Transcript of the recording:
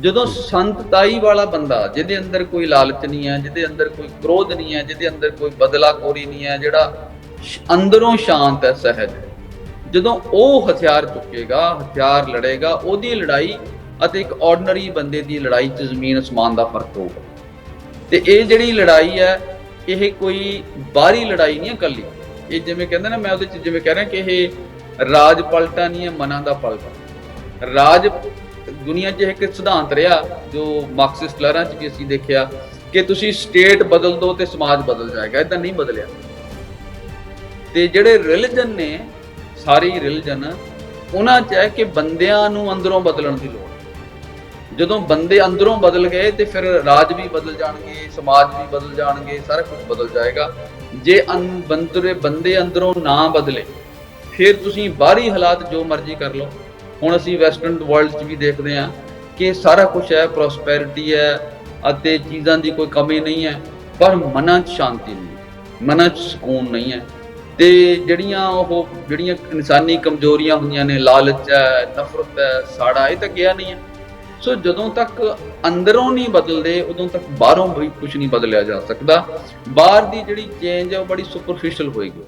ਜਦੋਂ ਸੰਤਤਾਈ ਵਾਲਾ ਬੰਦਾ, ਜਿਹਦੇ ਅੰਦਰ ਕੋਈ ਲਾਲਚ ਨਹੀਂ ਹੈ, ਜਿਹਦੇ ਅੰਦਰ ਕੋਈ ਕ੍ਰੋਧ ਨਹੀਂ ਹੈ, ਜਿਹਦੇ ਅੰਦਰ ਕੋਈ ਬਦਲਾਖੋਰੀ ਨਹੀਂ ਹੈ, ਜਿਹੜਾ ਅੰਦਰੋਂ ਸ਼ਾਂਤ ਹੈ, ਸਹਿਜ ਜਦੋਂ ਉਹ ਹਥਿਆਰ ਚੁੱਕੇਗਾ, ਹਥਿਆਰ ਲੜੇਗਾ, ਉਹਦੀ ਲੜਾਈ ਅਤੇ ਇੱਕ ਆਰਡੀਨਰੀ ਬੰਦੇ ਦੀ ਲੜਾਈ 'ਚ ਜ਼ਮੀਨ ਅਸਮਾਨ ਦਾ ਫ਼ਰਕ ਹੋਊਗਾ। ਤੇ ਇਹ ਜਿਹੜੀ ਲੜਾਈ ਹੈ, ਇਹ ਕੋਈ ਬਾਹਰੀ ਲੜਾਈ ਨਹੀਂ ਹੈ ਇਕੱਲੀ। ਇਹ ਜਿਵੇਂ ਕਹਿੰਦੇ ਨਾ, ਮੈਂ ਉਹਦੇ 'ਚ ਜਿਵੇਂ ਕਹਿ ਰਿਹਾ ਕਿ ਇਹ ਰਾਜ ਪਲਟਾ ਨਹੀਂ ਹੈ, ਮਨਾਂ ਦਾ ਪਲਟਾ। ਰਾਜ ਦੁਨੀਆ 'ਚ ਇੱਕ ਸਿਧਾਂਤ ਰਿਹਾ ਜੋ ਮਾਰਕਸਿਸਟ ਲਹਿਰਾਂ 'ਚ ਵੀ ਅਸੀਂ ਦੇਖਿਆ ਕਿ ਤੁਸੀਂ ਸਟੇਟ ਬਦਲ ਦਿਓ ਤੇ ਸਮਾਜ ਬਦਲ ਜਾਏਗਾ ਇਦਾਂ ਨਹੀਂ ਬਦਲਿਆ। ਤੇ ਜਿਹੜੇ ਰਿਲੀਜਨ ਨੇ, ਸਾਰੀ ਰਿਲੀਜਨ, ਉਹਨਾਂ 'ਚ ਹੈ ਕਿ ਬੰਦਿਆਂ ਨੂੰ ਅੰਦਰੋਂ ਬਦਲਣ ਦੀ ਲੋੜ। ਜਦੋਂ ਬੰਦੇ ਅੰਦਰੋਂ ਬਦਲ ਗਏ ਤੇ ਫਿਰ ਰਾਜ ਵੀ ਬਦਲ ਜਾਣਗੇ, ਸਮਾਜ ਵੀ ਬਦਲ ਜਾਣਗੇ, ਸਾਰਾ ਕੁਝ ਬਦਲ ਜਾਏਗਾ। ਜੇ ਅੰ- ਬੰਦਰੇ ਬੰਦੇ ਅੰਦਰੋਂ ਨਾ ਬਦਲੇ, ਫਿਰ ਤੁਸੀਂ ਬਾਹਰੀ ਹਾਲਾਤ ਜੋ ਮਰਜ਼ੀ ਕਰ ਲਓ। ਹੁਣ ਅਸੀਂ ਵੈਸਟਰਨ ਵਰਲਡ 'ਚ ਵੀ ਦੇਖਦੇ ਹਾਂ ਕਿ ਸਾਰਾ ਕੁਝ ਹੈ ਪ੍ਰੋਸਪੈਰਿਟੀ ਹੈ ਅਤੇ ਚੀਜ਼ਾਂ ਦੀ ਕੋਈ ਕਮੀ ਨਹੀਂ ਹੈ, ਪਰ ਮਨਾਂ 'ਚ ਸ਼ਾਂਤੀ ਨਹੀਂ, ਮਨਾਂ 'ਚ ਸਕੂਨ ਨਹੀਂ ਹੈ ਤੇ ਜਿਹੜੀਆਂ ਉਹ ਜਿਹੜੀਆਂ ਇਨਸਾਨੀ ਕਮਜ਼ੋਰੀਆਂ ਹੁੰਦੀਆਂ ਨੇ, ਲਾਲਚ ਹੈ, ਨਫ਼ਰਤ ਹੈ, ਸਾੜਾ, ਇਹ ਤਾਂ ਗਿਆ ਨਹੀਂ ਹੈ। ਸੋ ਜਦੋਂ ਤੱਕ ਅੰਦਰੋਂ ਨਹੀਂ ਬਦਲਦੇ, ਉਦੋਂ ਤੱਕ ਬਾਹਰੋਂ ਵੀ ਕੁਝ ਨਹੀਂ ਬਦਲਿਆ ਜਾ ਸਕਦਾ। ਬਾਹਰ ਦੀ ਜਿਹੜੀ ਚੇਂਜ ਹੈ, ਉਹ ਬੜੀ ਸੁਪਰਫੀਸ਼ੀਅਲ ਹੋਏਗੀ।